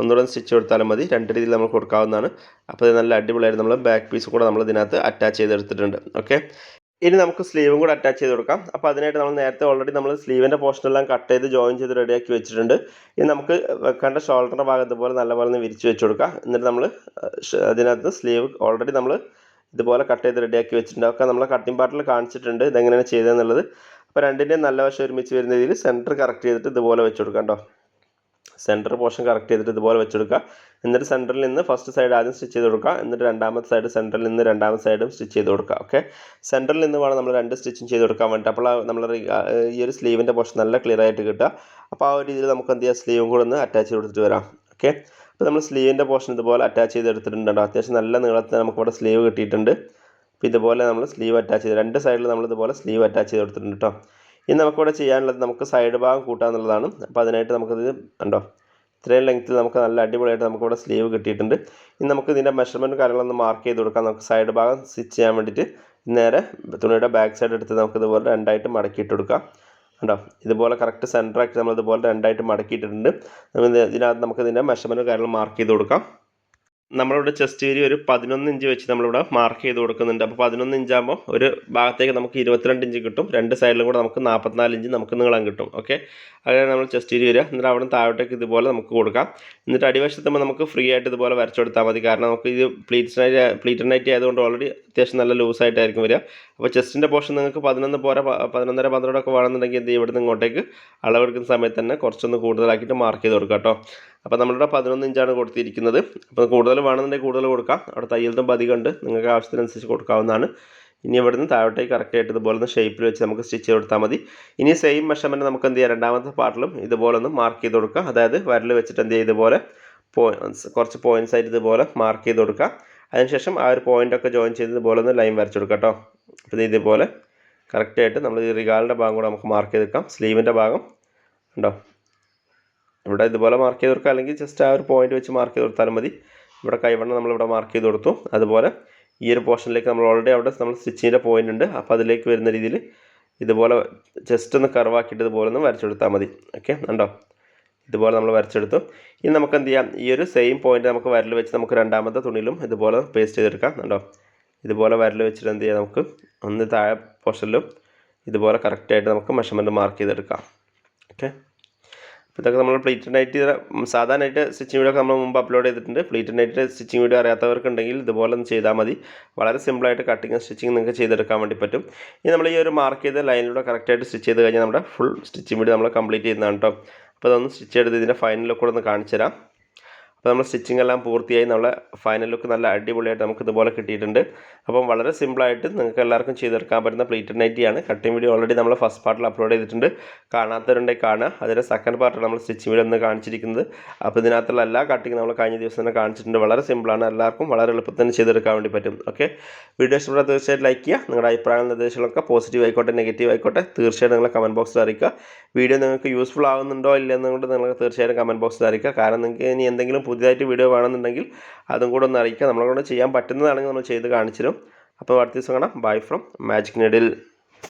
ഒന്നുകൂടെ സ്റ്റിച്ച് കൊടുത്താലും മതി. രണ്ട് രീതിയിൽ നമ്മൾ കൊടുക്കാവുന്നതാണ്. അപ്പോൾ നല്ല അടിപൊളിയായിട്ട് നമ്മൾ ബാക്ക് പീസ് കൂടെ നമ്മൾ ഇതിനകത്ത് അറ്റാച്ച് ചെയ്തെടുത്തിട്ടുണ്ട് ഓക്കെ ഇനി നമുക്ക് സ്ലീവും കൂടെ അറ്റാച്ച് ചെയ്ത് കൊടുക്കാം. അപ്പോൾ അതിനായിട്ട് നമ്മൾ നേരത്തെ ഓൾറെഡി നമ്മൾ സ്ലീവിന്റെ പോർഷനെല്ലാം കട്ട് ചെയ്ത് ജോയിൻ ചെയ്ത് റെഡിയാക്കി വെച്ചിട്ടുണ്ട്. ഇനി നമുക്ക് വെക്കേണ്ട ഷോൾഡറിന്റെ ഭാഗത്ത് പോലെ നല്ലപോലെ ഒന്ന് വിരിച്ച് വെച്ച് കൊടുക്കാം. എന്നിട്ട് നമ്മൾ അതിനകത്ത് സ്ലീവ് ഓൾറെഡി നമ്മൾ ഇതുപോലെ കട്ട് ചെയ്ത് റെഡിയാക്കി വെച്ചിട്ടുണ്ട്. ഒക്കെ നമ്മൾ കട്ടിംഗ് പാർട്ടിൽ കാണിച്ചിട്ടുണ്ട്. ഇതെങ്ങനെയാണ് ചെയ്തതെന്നുള്ളത്. അപ്പോൾ രണ്ടിന്റെയും നല്ല വശം ഒരുമിച്ച് വരുന്ന രീതിയിൽ സെന്റർ കറക്റ്റ് ചെയ്തിട്ട് ഇതുപോലെ വെച്ച് കൊടുക്കാം കേട്ടോ സെന്റർ പോർഷൻ കറക്റ്റ് ചെയ്തിട്ട് ഇതുപോലെ വെച്ചെടുക്കുക. എന്നിട്ട് സെന്ററിൽ നിന്ന് ഫസ്റ്റ് സൈഡ് ആദ്യം സ്റ്റിച്ച് ചെയ്ത് കൊടുക്കുക. എന്നിട്ട് രണ്ടാമത്തെ സൈഡ് സെന്ററിൽ നിന്ന് രണ്ടാമത്തെ സൈഡും സ്റ്റിച്ച് ചെയ്ത് കൊടുക്കുക. ഓക്കെ സെന്ററിൽ നിന്ന് വേണം നമ്മൾ രണ്ട് സ്റ്റിച്ചും ചെയ്ത് കൊടുക്കാൻ വേണ്ടി അപ്പോൾ നമ്മൾ ഈ ഒരു സ്ലീവിന്റെ പോർഷൻ നല്ല ക്ലിയർ ആയിട്ട് കിട്ടുക. അപ്പോൾ ആ ഒരു രീതിയിൽ നമുക്ക് എന്ത് ചെയ്യാം? സ്ലീവും കൂടെ ഒന്ന് അറ്റാച്ച് ചെയ്ത് കൊടുത്തിട്ട് വരാം. ഓക്കെ അപ്പോൾ നമ്മൾ സ്ലീവിന്റെ പോർഷൻ ഇതുപോലെ അറ്റാച്ച് ചെയ്ത് എടുത്തിട്ടുണ്ടോ അത്യാവശ്യം നല്ല നീളത്തിൽ നമുക്കിവിടെ സ്ലീവ് കിട്ടിയിട്ടുണ്ട്. അപ്പോൾ ഇതുപോലെ നമ്മൾ സ്ലീവ് അറ്റാച്ച് ചെയ്ത് രണ്ട് സൈഡിൽ നമ്മൾ ഇതുപോലെ സ്ലീവ് അറ്റാച്ച് ചെയ്ത് കൊടുത്തിട്ടുണ്ട് കേട്ടോ. ഇനി നമുക്കിവിടെ ചെയ്യാനുള്ളത് നമുക്ക് സൈഡ് ഭാഗം കൂട്ടാന്നുള്ളതാണ് അപ്പോൾ അതിനായിട്ട് നമുക്കിത് കണ്ടോ? ഇത്രയും ലെങ്ത്തിൽ നമുക്ക് നല്ല അടിപൊളിയായിട്ട് നമുക്കിവിടെ സ്ലീവ് കിട്ടിയിട്ടുണ്ട്. ഇനി നമുക്ക് ഇതിന്റെ മെഷർമെന്റ് കാര്യങ്ങളൊന്ന് മാർക്ക് ചെയ്ത് കൊടുക്കാം. നമുക്ക് സൈഡ് ഭാഗം സ്റ്റിച്ച് ചെയ്യാൻ വേണ്ടിയിട്ട് നേരെ തുണിയുടെ ബാക്ക് സൈഡ് എടുത്ത് നമുക്ക് ഇതുപോലെ രണ്ടായിട്ട് മടക്കിയിട്ട് കൊടുക്കാം. കണ്ടോ? ഇതുപോലെ കറക്റ്റ് സെന്ററാക്കി നമ്മൾ ഇതുപോലെ രണ്ടായിട്ട് മടക്കിയിട്ടുണ്ട് ഇതിനകത്ത് നമുക്ക് ഇതിന്റെ മെഷർമെന്റ് കാര്യങ്ങൾ മാർക്ക് ചെയ്ത് കൊടുക്കാം. നമ്മളിവിടെ ചെസ്റ്റ് ഏരിയ ഒരു പതിനൊന്ന് ഇഞ്ച് വെച്ച് നമ്മളിവിടെ മാർക്ക് ചെയ്ത് കൊടുക്കുന്നുണ്ട്. അപ്പോൾ പതിനൊന്ന് ഇഞ്ചാകുമ്പോൾ ഒരു ഭാഗത്തേക്ക് നമുക്ക് ഇരുപത്തിരണ്ട് ഇഞ്ച് കിട്ടും. രണ്ട് സൈഡിലും കൂടെ നമുക്ക് നാൽപ്പത്തിനാല് ഇഞ്ച് നമുക്ക് നീളം കിട്ടും. ഓക്കെ അങ്ങനെ നമ്മൾ ചെസ്റ്റ് ഏരിയ വരിക. എന്നിട്ട് അവിടെ താഴോട്ടേക്ക് ഇതുപോലെ നമുക്ക് കൊടുക്കാം. എന്നിട്ട് അടിവശത്തുമ്പോൾ നമുക്ക് ഫ്രീ ആയിട്ട് ഇതുപോലെ വരച്ചു കൊടുത്താൽ മതി. കാരണം നമുക്ക് ഇത് പ്ലീറ്റ്സ് പ്ലീറ്റർ നൈറ്റ് ആയതുകൊണ്ട് ഓൾറെഡി അത്യാവശ്യം നല്ല ലൂസായിട്ടായിരിക്കും വരിക. അപ്പോൾ ചെസ്റ്റിന്റെ പോർഷൻ നിങ്ങൾക്ക് പതിനൊന്ന് പോര പതിനൊന്നര പന്ത്രണ്ടൊക്കെ വേണമെന്നുണ്ടെങ്കിൽ എന്ത് ചെയ്യും? ഇവിടുന്ന് ഇങ്ങോട്ടേക്ക് അളവെടുക്കുന്ന സമയത്ത് തന്നെ കുറച്ചൊന്ന് കൂടുതലാക്കിയിട്ട് മാർക്ക് ചെയ്ത് കൊടുക്കാം കേട്ടോ. അപ്പോൾ നമ്മളിവിടെ പതിനൊന്ന് ഇഞ്ചാണ് കൊടുത്തിരിക്കുന്നത്. അപ്പോൾ കൂടുതൽ വേണമെന്നുണ്ടെങ്കിൽ കൂടുതൽ കൊടുക്കാം. അവിടെ തയ്യലത്തും അധികം ഉണ്ട് നിങ്ങൾക്ക് ആവശ്യത്തിനനുസരിച്ച് കൊടുക്കാവുന്നതാണ്. ഇനി ഇവിടുന്ന് താഴോട്ടേക്ക് കറക്റ്റ് ആയിട്ട് ഇതുപോലെ ഒന്ന് ഷേപ്പിൽ വെച്ച് നമുക്ക് സ്റ്റിച്ച് കൊടുത്താൽ മതി. ഇനി സെയിം മെഷർമെന്റ് നമുക്ക് എന്ത് ചെയ്യാം? രണ്ടാമത്തെ പാർട്ടിലും ഇതുപോലെ ഒന്ന് മാർക്ക് ചെയ്ത് കൊടുക്കുക. അതായത് വരൽ വെച്ചിട്ട് എന്ത് ചെയ്യുക? ഇതുപോലെ പോയിൻസ് കുറച്ച് പോയിൻസ് ആയിട്ട് ഇതുപോലെ മാർക്ക് ചെയ്ത് കൊടുക്കുക. അതിനുശേഷം ആ ഒരു പോയിന്റൊക്കെ ജോയിൻ ചെയ്ത് ഇതുപോലെ ഒന്ന് ലൈൻ വരച്ചു കൊടുക്കുക കേട്ടോ. അപ്പോൾ ഇത് ഇതുപോലെ കറക്റ്റായിട്ട് നമ്മൾ ഈ റിഗാളിന്റെ ഭാഗം കൂടെ നമുക്ക് മാർക്ക് ചെയ്തെടുക്കാം. സ്ലീവിന്റെ ഭാഗം. ഉണ്ടോ ഇവിടെ ഇതുപോലെ മാർക്ക് ചെയ്ത് കൊടുക്കുക അല്ലെങ്കിൽ ജസ്റ്റ് ആ ഒരു പോയിന്റ് വെച്ച് മാർക്ക് ചെയ്ത് കൊടുത്താലും മതി. ഇവിടെ കൈവണ്ണം നമ്മളിവിടെ മാർക്ക് ചെയ്ത് കൊടുത്തു. അതുപോലെ ഈ ഒരു പോർഷനിലേക്ക് നമ്മൾ ഓൾറെഡി അവിടെ നമ്മൾ സ്റ്റിച്ചിന്റെ പോയിന്റ് ഉണ്ട്. അപ്പോൾ അതിലേക്ക് വരുന്ന രീതിയിൽ ഇതുപോലെ ജസ്റ്റ് ഒന്ന് കർവാക്കിയിട്ട് ഇതുപോലെ ഒന്ന് വരച്ചെടുത്താൽ മതി. ഓക്കെ ഉണ്ടോ ഇതുപോലെ നമ്മൾ വരച്ചെടുത്തു ഇനി നമുക്ക് എന്ത് ചെയ്യാം? ഈ ഒരു സെയിം പോയിന്റ് നമുക്ക് വരൽ വെച്ച് നമുക്ക് രണ്ടാമത്തെ തുണിയിലും ഇതുപോലെ പേസ്റ്റ് ചെയ്തെടുക്കാം. കണ്ടോ? ഇതുപോലെ വരൽ വെച്ചിട്ട് എന്ത് ചെയ്യാം നമുക്ക്? ഒന്ന് താഴെ പോർഷനിലും ഇതുപോലെ കറക്റ്റായിട്ട് നമുക്ക് മെഷർമെന്റ് മാർക്ക് ചെയ്തെടുക്കാം. ഓക്കെ അപ്പോൾ ഇതൊക്കെ നമ്മൾ പ്ലീറ്റഡ് നൈറ്റ് സാധാരണയായിട്ട് സ്റ്റിച്ചിങ് വീഡിയോ ഒക്കെ നമ്മൾ മുമ്പ് അപ്ലോഡ് ചെയ്തിട്ടുണ്ട്. പ്ലീറ്റഡ് നൈറ്റ് സ്റ്റിച്ചിങ് വീഡിയോ അറിയാത്തവർക്കുണ്ടെങ്കിൽ ഇതുപോലെ ഒന്ന് ചെയ്താൽ മതി. വളരെ സിമ്പിളായിട്ട് കട്ടിങ് സ്റ്റിച്ചിങ് നിങ്ങൾക്ക് ചെയ്തെടുക്കാൻ വേണ്ടി പറ്റും. ഇനി നമ്മൾ ഈ ഒരു മാർക്ക് ചെയ്ത ലൈനിലൂടെ കറക്റ്റായിട്ട് സ്റ്റിച്ച് ചെയ്ത് കഴിഞ്ഞാൽ നമ്മുടെ ഫുൾ സ്റ്റിച്ചിങ് വീഡിയോ നമ്മൾ കംപ്ലീറ്റ് ചെയ്യുന്നതാണ് കേട്ടോ അപ്പോൾ അതൊന്ന് സ്റ്റിച്ച് ചെയ്ത് ഇതിന്റെ ഫൈനലിൽ കൂടെ ഒന്ന് കാണിച്ചു തരാം അപ്പോൾ നമ്മൾ സ്റ്റിച്ചിങ് എല്ലാം പൂർത്തിയായി നമ്മളെ ഫൈനൽ ലുക്ക് നല്ല അടിപൊളിയായിട്ട് നമുക്ക് ഇതുപോലെ കിട്ടിയിട്ടുണ്ട്. അപ്പം വളരെ സിമ്പിളായിട്ട് നിങ്ങൾക്ക് എല്ലാവർക്കും ചെയ്തെടുക്കാൻ പറ്റുന്ന പ്ലേറ്റഡ് നൈറ്റിയാണ് കട്ടിങ് വീഡിയോ ഓൾറെഡി നമ്മൾ ഫസ്റ്റ് പാർട്ടിൽ അപ്ലോഡ് ചെയ്തിട്ടുണ്ട്. കാണാത്തവരുണ്ടെങ്കിൽ കാണുക അതിന്റെ സെക്കൻഡ് പാർട്ടിൽ നമ്മൾ സ്റ്റിച്ചിങ് വീഡിയോ ഒന്ന് കാണിച്ചിരിക്കുന്നത്. അപ്പോൾ ഇതിനകത്തുള്ള എല്ലാ കട്ടിങ് നമ്മൾ കഴിഞ്ഞ ദിവസം തന്നെ കാണിച്ചിട്ടുണ്ട്. വളരെ സിമ്പിളാണ് എല്ലാവർക്കും വളരെ എളുപ്പത്തിൽ തന്നെ ചെയ്തെടുക്കാൻ വേണ്ടി പറ്റും. ഓക്കെ വീഡിയോ ഇഷ്ടപ്പെട്ട തീർച്ചയായിട്ടും ലൈക്ക് ചെയ്യുക. നിങ്ങളുടെ അഭിപ്രായങ്ങൾ നിർദ്ദേശങ്ങളൊക്കെ പോസിറ്റീവ് ആയിക്കോട്ടെ നെഗറ്റീവ് ആയിക്കോട്ടെ തീർച്ചയായിട്ടും നിങ്ങളെ കമന്റ് ബോക്സിൽ അറിയിക്കുക. വീഡിയോ നിങ്ങൾക്ക് യൂസ്ഫുൾ ആവുന്നുണ്ടോ ഇല്ലെന്നുകൊണ്ട് നിങ്ങൾ തീർച്ചയായിട്ടും കമന്റ് ബോക്സിൽ അറിയിക്കുക. കാരണം നിങ്ങൾക്ക് ഇനി എന്തെങ്കിലും പുതിയതായിട്ട് വീഡിയോ വേണമെന്നുണ്ടെങ്കിൽ അതും കൂടെ ഒന്ന് അറിയിക്കുക. നമ്മളെ കൊണ്ട് ചെയ്യാൻ പറ്റുന്നതാണെങ്കിൽ നമ്മൾ ചെയ്ത് കാണിച്ചു തരും അപ്പോൾ അടുത്ത ദിവസം കാണാം. Bye from magic നെഡിൽ